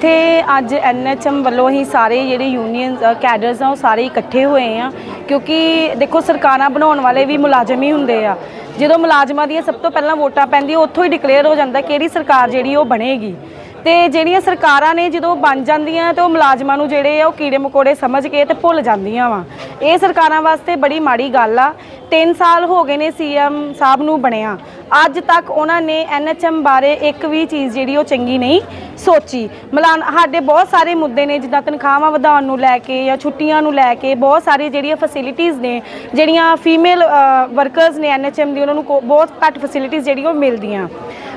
ਇੱਥੇ ਅੱਜ ਐਨਐਚਐਮ ਵੱਲੋਂ ਹੀ ਸਾਰੇ ਜਿਹੜੇ ਯੂਨੀਅਨ ਕੈਡਰਸ ਆ, ਉਹ ਸਾਰੇ ਇਕੱਠੇ ਹੋਏ ਆ, ਕਿਉਂਕਿ ਦੇਖੋ ਸਰਕਾਰਾਂ ਬਣਾਉਣ ਵਾਲੇ ਵੀ ਮੁਲਾਜ਼ਮ ਹੀ ਹੁੰਦੇ ਆ। ਜਦੋਂ ਮੁਲਾਜ਼ਮਾਂ ਦੀਆਂ ਸਭ ਤੋਂ ਪਹਿਲਾਂ ਵੋਟਾਂ ਪੈਂਦੀਆਂ, ਉੱਥੋਂ ਹੀ ਡਿਕਲੇਅਰ ਹੋ ਜਾਂਦਾ ਕਿਹੜੀ ਸਰਕਾਰ ਜਿਹੜੀ ਉਹ ਬਣੇਗੀ। ਤੇ ਜਿਹੜੀਆਂ ਸਰਕਾਰਾਂ ਨੇ ਜਦੋਂ ਬਣ ਜਾਂਦੀਆਂ ਤੇ ਉਹ ਮੁਲਾਜ਼ਮਾਂ ਨੂੰ ਜਿਹੜੇ ਆ ਉਹ ਕੀੜੇ ਮਕੋੜੇ ਸਮਝ ਕੇ ਤੇ ਭੁੱਲ ਜਾਂਦੀਆਂ ਵਾ। ਇਹ ਸਰਕਾਰਾਂ ਵਾਸਤੇ ਬੜੀ ਮਾੜੀ ਗੱਲ ਆ। 3 ਸਾਲ ਹੋ ਗਏ ਨੇ ਸੀਐਮ ਸਾਹਿਬ ਨੂੰ ਬਣਿਆ। ਅੱਜ ਤੱਕ ਉਹਨਾਂ ਨੇ ਐਨਐਚਐਮ ਬਾਰੇ ਇੱਕ ਵੀ ਚੀਜ਼ ਜਿਹੜੀ ਉਹ ਚੰਗੀ ਨਹੀਂ ਸੋਚੀ। ਮਲਾਨ, ਸਾਡੇ ਬਹੁਤ ਸਾਰੇ ਮੁੱਦੇ ਨੇ, ਜਿੱਦਾਂ ਤਨਖਾਹਾਂ ਵਧਾਉਣ ਨੂੰ ਲੈ ਕੇ ਜਾਂ ਛੁੱਟੀਆਂ ਨੂੰ ਲੈ ਕੇ ਬਹੁਤ ਸਾਰੀ ਜਿਹੜੀਆਂ ਫੈਸਿਲਿਟੀਆਂ ਨੇ, ਜਿਹੜੀਆਂ ਫੀਮੇਲ ਵਰਕਰਸ ਨੇ ਐਨਐਚਐਮ ਦੀ, ਉਹਨਾਂ ਨੂੰ ਕੋ- ਬਹੁਤ ਘੱਟ ਫੈਸਿਲਿਟੀਆਂ ਜਿਹੜੀਆਂ ਉਹ ਮਿਲਦੀਆਂ।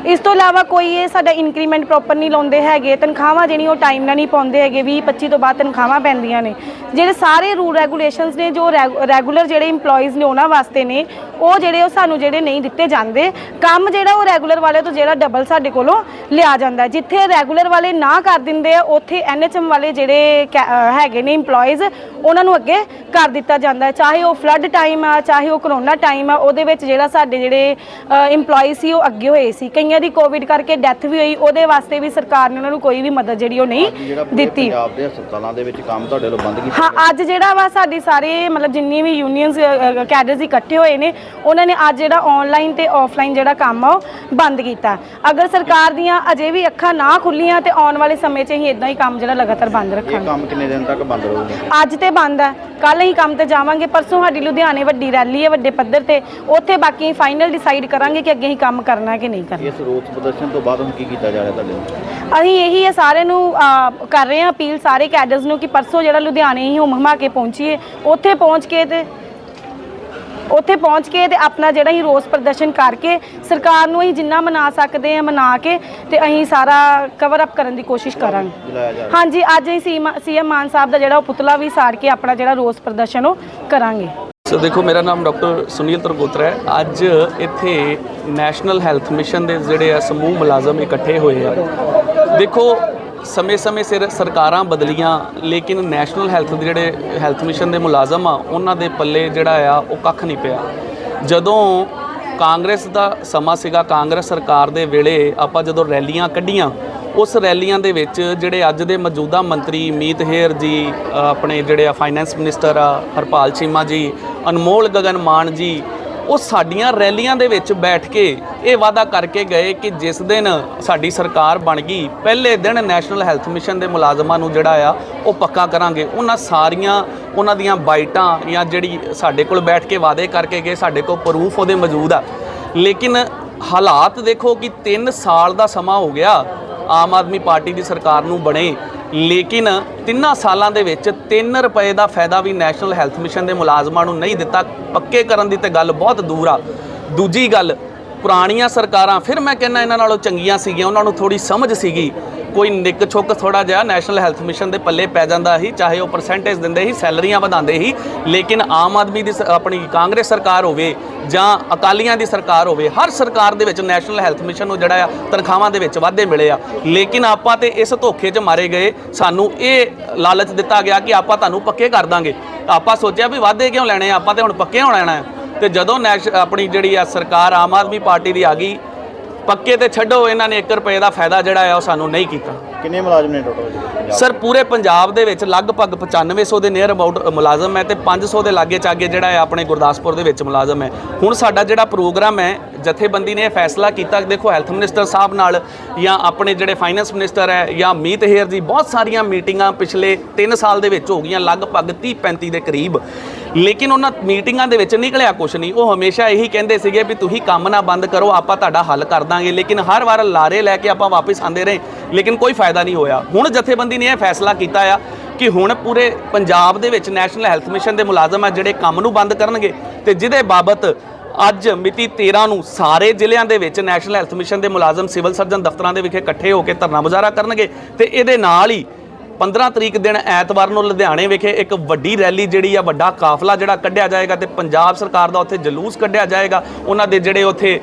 ਇਸ ਤੋਂ ਇਲਾਵਾ ਕੋਈ ਇਹ ਸਾਡਾ ਇਨਕਰੀਮੈਂਟ ਪ੍ਰੋਪਰ ਨਹੀਂ ਲਾਉਂਦੇ ਹੈਗੇ, ਤਨਖਾਹਾਂ ਜਿਹੜੀਆਂ ਉਹ ਟਾਈਮ ਨਾਲ ਨਹੀਂ ਪਾਉਂਦੇ ਹੈਗੇ 20 25 ਤੋਂ ਬਾਅਦ ਤਨਖਾਹਾਂ ਪੈਂਦੀਆਂ ਨੇ। ਜਿਹੜੇ ਸਾਰੇ ਰੂਲ ਰੈਗੂਲੇਸ਼ਨਸ ਨੇ, ਜੋ ਰੈਗੂਲਰ ਜਿਹੜੇ EMPLOYEES ਨੇ ਉਹਨਾਂ ਵਾਸਤੇ ਨੇ, ਉਹ ਜਿਹੜੇ ਉਹ ਸਾਨੂੰ ਜਿਹੜੇ ਨਹੀਂ ਦਿੱਤੇ ਜਾਂਦੇ। ਕੰਮ ਜਿਹੜਾ ਉਹ ਰੈਗੂਲਰ ਵਾਲੇ ਤੋਂ ਜਿਹੜਾ ਡਬਲ ਸਾਡੇ ਕੋਲੋਂ ਲਿਆ ਜਾਂਦਾ। ਜਿੱਥੇ ਰੈਗੂਲਰ ਵਾਲੇ ਨਾ ਕਰ ਦਿੰਦੇ ਆ, ਉੱਥੇ ਐਨਐਚਐਮ ਵਾਲੇ ਜਿਹੜੇ ਕੈ- ਹੈਗੇ ਨੇ EMPLOYEES, ਉਹਨਾਂ ਨੂੰ ਅੱਗੇ ਕਰ ਦਿੱਤਾ ਜਾਂਦਾ ਹੈ। ਚਾਹੇ ਉਹ ਫਲੱਡ ਟਾਈਮ ਆ, ਚਾਹੇ ਉਹ ਕਰੋਨਾ ਟਾਈਮ ਆ, ਉਹਦੇ ਵਿੱਚ ਜਿਹੜਾ ਸਾਡੇ ਜਿਹੜੇ EMPLOYEES ਸੀ, ਉਹ ਅੱਗੇ ਹੋਏ ਸੀ। ਕਈ ਕਈਆਂ ਦੀ ਕੋਵਿਡ ਕਰਕੇ ਡੈਥ ਵੀ ਹੋਈ ਉਹਦੇ ਵਾਸਤੇ ਵੀ ਸਰਕਾਰ ਨੇ ਉਹਨਾਂ ਨੂੰ ਕੋਈ ਵੀ ਮਦਦ ਜਿਹੜੀ ਉਹ ਨਹੀਂ ਜਿਹੜਾ ਪੂਰੇ ਦਿੱਤੀ। ਪੰਜਾਬ ਦੇ ਹਸਪਤਾਲਾਂ ਦੇ ਵਿੱਚ ਕੰਮ ਤੁਹਾਡੇ ਵੱਲੋਂ ਬੰਦ ਕੀਤਾ ਹਾਂ ਅੱਜ ਜਿਹੜਾ ਵਾ ਸਾਡੀ ਸਾਰੇ ਮਤਲਬ ਜਿੰਨੀ ਵੀ ਯੂਨੀਅਨਸ ਕੈਡਰਸ ਇਕੱਠੇ ਹੋਏ ਨੇ ਉਹਨਾਂ ਨੇ ਅੱਜ ਜਿਹੜਾ ਆਨਲਾਈਨ ਤੇ ਆਫਲਾਈਨ ਜਿਹੜਾ ਕੰਮ ਆ ਉਹ ਬੰਦ ਕੀਤਾ। ਅਗਰ ਸਰਕਾਰ ਦੀਆਂ ਅਜੇ ਵੀ ਅੱਖਾਂ ਨਾ ਖੁੱਲੀਆਂ ਤੇ ਆਉਣ ਵਾਲੇ ਸਮੇਂ 'ਚ ਅਸੀਂ ਇਦਾਂ ਹੀ ਕੰਮ ਜਿਹੜਾ ਲਗਾਤਾਰ ਬੰਦ ਇਹ ਰੱਖਾਂਗੇ। ਕੰਮ ਕਿੰਨੇ ਦਿਨ ਤੱਕ ਬੰਦ ਰਹੂਗਾ? ਅੱਜ ਤੇ ਬੰਦ ਹੈ ਕੱਲ ਅਸੀਂ ਕੰਮ ਤੇ ਜਾਵਾਂਗੇ ਪਰਸੋਂ ਸਾਡੀ ਲੁਧਿਆਣੇ ਵੱਡੀ ਰੈਲੀ ਹੈ ਵੱਡੇ ਪੱਧਰ ਤੇ ਉੱਥੇ ਬਾਕੀ ਫਾਈਨਲ ਡਿਸਾਈਡ ਕਰਾਂਗੇ ਕਿ ਅੱਗੇ ਅਸੀਂ ਕੰਮ ਕਰਨਾ ਕਿ ਨਹੀਂ ਕਰਨਾ। ਇਸ ਰੋਸ ਪ੍ਰਦਰਸ਼ਨ ਤੋਂ ਬਾਅਦ ਹੁਣ ਕੀ ਕੀਤਾ ਜਾ ਰਿਹਾ ਤੁਹਾਡੇ ਅਸੀਂ ਇਹੀ ਹੈ ਸਾਰਿਆਂ ਨੂੰ ਕਰ ਰਹੇ ਹਾਂ ਅਪੀਲ ਸਾਰੇ ਕੈਡਰਸ ਨੂੰ ਕਿ ਪਰਸੋਂ ਜਿਹੜਾ ਲੁਧਿਆਣੇ ਹੀ ਹੁਮ ਹੁਮਾ ਕੇ ਪਹੁੰਚੀਏ ਉੱਥੇ ਪਹੁੰਚ ਕੇ ਤੇ ਉੱਥੇ ਪਹੁੰਚ ਕੇ ਤੇ ਆਪਣਾ ਜਿਹੜਾ ਹੀ ਰੋਸ ਪ੍ਰਦਰਸ਼ਨ ਕਰਕੇ ਸਰਕਾਰ ਨੂੰ ਅਸੀਂ ਜਿੰਨਾ ਮਨਾ ਸਕਦੇ ਹਾਂ ਮਨਾ ਕੇ ਤੇ ਅਸੀਂ ਸਾਰਾ ਕਵਰ ਅਪ ਕਰਨ ਦੀ ਕੋਸ਼ਿਸ਼ ਕਰਾਂਗੇ। ਜਲਾਇਆ ਜਾ ਰਿਹਾ। ਹਾਂਜੀ ਅੱਜ ਅਸੀਂ ਸੀਐਮ ਮਾਨ ਸਾਹਿਬ ਦਾ ਜਿਹੜਾ ਉਹ ਪੁਤਲਾ ਵੀ ਸਾੜ ਕੇ ਆਪਣਾ ਜਿਹੜਾ ਰੋਸ ਪ੍ਰਦਰਸ਼ਨ ਉਹ ਕਰਾਂਗੇ। ਸੋ ਦੇਖੋ ਮੇਰਾ ਨਾਮ ਡਾਕਟਰ ਸੁਨੀਲ ਤਰਗੋਤਰਾ ਹੈ ਅੱਜ ਇੱਥੇ ਨੈਸ਼ਨਲ ਹੈਲਥ ਮਿਸ਼ਨ ਦੇ ਜਿਹੜੇ ਆ ਸਮੂਹ ਮੁਲਾਜ਼ਮ ਇਕੱਠੇ ਹੋਏ ਆ ਦੇਖੋ ਸਮੇਂ-ਸਮੇਂ ਸਿਰ ਸਰਕਾਰਾਂ ਬਦਲੀਆਂ ਲੇਕਿਨ ਨੈਸ਼ਨਲ ਹੈਲਥ ਦੇ ਜਿਹੜੇ ਹੈਲਥ ਮਿਸ਼ਨ ਦੇ ਮੁਲਾਜ਼ਮ ਆ ਉਹਨਾਂ ਦੇ ਪੱਲੇ ਜਿਹੜਾ ਆ ਉਹ ਕੱਖ ਨਹੀਂ ਪਿਆ ਜਦੋਂ ਕਾਂਗਰਸ ਦਾ ਸਮਾਂ ਸੀਗਾ ਕਾਂਗਰਸ ਸਰਕਾਰ ਦੇ ਵੇਲੇ ਆਪਾਂ ਜਦੋਂ ਰੈਲੀਆਂ ਕੱਢੀਆਂ ਉਸ ਰੈਲੀਆਂ ਦੇ ਵਿੱਚ ਜਿਹੜੇ ਅੱਜ ਦੇ ਮੌਜੂਦਾ ਮੰਤਰੀ ਮੀਤ ਹੇਰ ਜੀ ਆਪਣੇ ਜਿਹੜੇ ਆ ਫਾਈਨੈਂਸ ਮਿਨਿਸਟਰ ਆ, ਹਰਪਾਲ ਚੀਮਾ ਜੀ, ਅਨਮੋਲ ਗਗਨ ਮਾਨ ਜੀ, ਉਹ ਸਾਡੀਆਂ ਰੈਲੀਆਂ ਦੇ ਵਿੱਚ ਬੈਠ ਕੇ ਇਹ ਵਾਅਦਾ ਕਰਕੇ ਗਏ ਕਿ ਜਿਸ ਦਿਨ ਸਾਡੀ ਸਰਕਾਰ ਬਣ ਗਈ, ਪਹਿਲੇ ਦਿਨ ਨੈਸ਼ਨਲ ਹੈਲਥ ਮਿਸ਼ਨ ਦੇ ਮੁਲਾਜ਼ਮਾਂ ਨੂੰ ਜਿਹੜਾ ਆ, ਉਹ ਪੱਕਾ ਕਰਾਂਗੇ। ਉਹਨਾਂ ਸਾਰੀਆਂ, ਉਹਨਾਂ ਦੀਆਂ ਬਾਈਟਾਂ ਜਾਂ ਜਿਹੜੀ ਸਾਡੇ ਕੋਲ ਬੈਠ ਕੇ ਵਾਅਦੇ ਕਰਕੇ ਗਏ, ਸਾਡੇ ਕੋਲ ਪ੍ਰੂਫ ਉਹਦੇ ਮੌਜੂਦ ਆ। ਲੇਕਿਨ ਹਾਲਾਤ ਦੇਖੋ ਕਿ 3 ਸਾਲ ਦਾ ਸਮਾਂ ਹੋ ਗਿਆ ਆਮ ਆਦਮੀ ਪਾਰਟੀ ਦੀ ਸਰਕਾਰ ਨੂੰ ਬਣੇ। ਲੇਕਿਨ ਤਿੰਨਾਂ ਸਾਲਾਂ ਦੇ ਵਿੱਚ 3 ਰੁਪਏ ਦਾ ਫਾਇਦਾ ਵੀ ਨੈਸ਼ਨਲ ਹੈਲਥ ਮਿਸ਼ਨ ਦੇ ਮੁਲਾਜ਼ਮਾਂ ਨੂੰ ਨਹੀਂ ਦਿੱਤਾ। ਪੱਕੇ ਕਰਨ ਦੀ ਤੇ ਗੱਲ ਬਹੁਤ ਦੂਰ ਆ। ਦੂਜੀ ਗੱਲ ਪੁਰਾਣੀਆਂ ਸਰਕਾਰਾਂ, ਫਿਰ ਮੈਂ ਕਹਿੰਦਾ ਇਹਨਾਂ ਨਾਲੋਂ ਚੰਗੀਆਂ ਸੀਗੀਆਂ, ਉਹਨਾਂ ਨੂੰ ਥੋੜੀ ਸਮਝ ਸੀਗੀ। ਕੋਈ ਨਿੱਕ ਛੁੱਕ ਥੋੜਾ ਜਿਹਾ ਨੈਸ਼ਨਲ ਹੈਲਥ ਮਿਸ਼ਨ ਦੇ ਪੱਲੇ ਪੈ ਜਾਂਦਾ ਸੀ, ਚਾਹੇ ਉਹ ਪਰਸੈਂਟੇਜ ਦਿੰਦੇ ਸੀ, ਸੈਲਰੀਆਂ ਵਧਾਉਂਦੇ ਸੀ, ਲੇਕਿਨ ਆਮ ਆਦਮੀ ਦੀ ਸ- ਆਪਣੀ ਕਾਂਗਰਸ ਸਰਕਾਰ ਹੋਵੇ ਜਾਂ ਅਕਾਲੀਆਂ ਦੀ ਸਰਕਾਰ ਹੋਵੇ, ਹਰ ਸਰਕਾਰ ਦੇ ਵਿੱਚ ਨੈਸ਼ਨਲ ਹੈਲਥ ਮਿਸ਼ਨ ਨੂੰ ਜਿਹੜਾ ਆ, ਤਨਖਾਹਾਂ ਦੇ ਵਿੱਚ ਵਾਧੇ ਮਿਲੇ ਆ। ਲੇਕਿਨ ਆਪਾਂ ਤੇ ਇਸ ਧੋਖੇ 'ਚ ਮਾਰੇ ਗਏ, ਸਾਨੂੰ ਇਹ ਲਾਲਚ ਦਿੱਤਾ ਗਿਆ ਕਿ ਆਪਾਂ ਤੁਹਾਨੂੰ ਪੱਕੇ ਕਰ ਦਾਂਗੇ। ਆਪਾਂ ਸੋਚਿਆ ਵੀ ਵਾਧੇ ਕਿਉਂ ਲੈਣੇ ਆ, ਆਪਾਂ ਤੇ ਹੁਣ ਪੱਕੇ ਹੋਣਾ ਹੈ। ਤੇ ਜਦੋਂ ਨੈਸ਼ ਆਪਣੀ ਜਿਹੜੀ ਆ ਸਰਕਾਰ ਆਮ ਆਦਮੀ ਪਾਰਟੀ ਦੀ ਆ ਗਈ ਪੱਕੇ ਤੇ ਛੱਡੋ ਇਹਨਾਂ ਨੇ 1 ਰੁਪਏ ਦਾ ਫਾਇਦਾ ਜਿਹੜਾ ਆ ਉਹ ਸਾਨੂੰ ਨਹੀਂ ਕੀਤਾ। ਕਿੰਨੇ ਮੁਲਾਜ਼ਮ ਨੇ ਟੋਟਲ ਸਰ ਪੂਰੇ ਪੰਜਾਬ ਦੇ ਵਿੱਚ ਲਗਭਗ 9500 ਦੇ ਨੀਅਰ ਅਬਾਊਟ ਮੁਲਾਜ਼ਮ ਹੈ ਤੇ 500 ਦੇ ਲਾਗੇ ਚਾਗੇ ਜਿਹੜਾ ਹੈ ਆਪਣੇ ਗੁਰਦਾਸਪੁਰ ਦੇ ਵਿੱਚ ਮੁਲਾਜ਼ਮ ਹੈ। ਹੁਣ ਸਾਡਾ ਜਿਹੜਾ ਪ੍ਰੋਗਰਾਮ ਹੈ ਜਥੇਬੰਦੀ ਨੇ ਇਹ ਫੈਸਲਾ ਕੀਤਾ ਕਿ ਦੇਖੋ ਹੈਲਥ ਮਿਨਿਸਟਰ ਸਾਹਿਬ ਨਾਲ ਜਾਂ ਆਪਣੇ ਜਿਹੜੇ ਫਾਈਨੈਂਸ ਮਿਨਿਸਟਰ ਹੈ ਜਾਂ ਮੀਤ ਹੇਰ ਜੀ ਬਹੁਤ ਸਾਰੀਆਂ ਮੀਟਿੰਗਾਂ ਪਿਛਲੇ 3 ਸਾਲ ਦੇ ਵਿੱਚ ਹੋ ਗਈਆਂ ਲਗਭਗ 30 35 ਦੇ ਕਰੀਬ। ਲੇਕਿਨ ਉਹਨਾਂ ਮੀਟਿੰਗਾਂ ਦੇ ਵਿੱਚ ਨਿਕਲਿਆ ਕੁਝ ਨਹੀਂ। ਉਹ ਹਮੇਸ਼ਾ ਇਹੀ ਕਹਿੰਦੇ ਸੀਗੇ ਵੀ ਤੁਸੀਂ ਕੰਮ ਨਾ ਬੰਦ ਕਰੋ, ਆਪਾਂ ਤੁਹਾਡਾ ਹੱਲ ਕਰ ਦਾਂਗੇ। ਲੇਕਿਨ ਹਰ ਵਾਰ ਲਾਰੇ ਲੈ ਕੇ ਆਪਾਂ ਵਾਪਸ ਆਂਦੇ ਰਹੇ, ਲੇਕਿਨ ਕੋਈ ਫਾਇਦਾ ਨਹੀਂ ਹੋਇਆ। ਹੁਣ ਜਥੇਬੰਦੀ ਨੇ ਇਹ ਫੈਸਲਾ ਕੀਤਾ ਆ ਕਿ ਹੁਣ ਪੂਰੇ ਪੰਜਾਬ ਦੇ ਵਿੱਚ ਨੈਸ਼ਨਲ ਹੈਲਥ ਮਿਸ਼ਨ ਦੇ ਮੁਲਾਜ਼ਮ ਆ ਜਿਹੜੇ ਕੰਮ ਨੂੰ ਬੰਦ ਕਰਨਗੇ ਤੇ ਜਿਹਦੇ ਬਾਬਤ ਅੱਜ ਮਿਤੀ 13 ਨੂੰ ਸਾਰੇ ਜ਼ਿਲ੍ਹਿਆਂ ਦੇ ਵਿੱਚ ਨੈਸ਼ਨਲ ਹੈਲਥ ਮਿਸ਼ਨ ਦੇ ਮੁਲਾਜ਼ਮ, ਸਿਵਲ ਸਰਜਨ ਦਫ਼ਤਰਾਂ ਦੇ ਵਿਖੇ ਇਕੱਠੇ ਹੋ ਕੇ ਧਰਨਾ ਮੁਜ਼ਾਹਰਾ ਕਰਨਗੇ ਤੇ ਇਹਦੇ ਨਾਲ ਹੀ 15 ਤਰੀਕ ਦਿਨ ਐਤਵਾਰ ਨੂੰ ਲੁਧਿਆਣੇ ਵਿਖੇ ਇੱਕ ਵੱਡੀ ਰੈਲੀ ਜਿਹੜੀ ਆ, ਵੱਡਾ ਕਾਫਲਾ ਜਿਹੜਾ ਕੱਢਿਆ ਜਾਏਗਾ ਤੇ ਪੰਜਾਬ ਸਰਕਾਰ ਦਾ ਉੱਥੇ ਜਲੂਸ ਕੱਢਿਆ ਜਾਏਗਾ। ਉਹਨਾਂ ਦੇ ਜਿਹੜੇ ਉੱਥੇ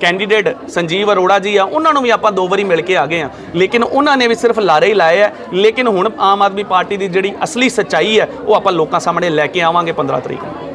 ਕੈਂਡੀਡੇਟ ਸੰਜੀਵ ਅਰੋੜਾ ਜੀ ਆ, ਉਹਨਾਂ ਨੂੰ ਵੀ ਆਪਾਂ ਦੋ ਵਾਰੀ ਮਿਲ ਕੇ ਆ ਗਏ ਆ। ਲੇਕਿਨ ਉਹਨਾਂ ਨੇ ਵੀ ਸਿਰਫ ਲਾਰੇ ਹੀ ਲਾਏ ਆ। ਲੇਕਿਨ ਹੁਣ ਆਮ ਆਦਮੀ ਪਾਰਟੀ ਦੀ ਜਿਹੜੀ ਅਸਲੀ ਸੱਚਾਈ ਹੈ ਉਹ ਆਪਾਂ ਲੋਕਾਂ ਸਾਹਮਣੇ ਲੈ ਕੇ ਆਵਾਂਗੇ 15 ਤਰੀਕ ਨੂੰ।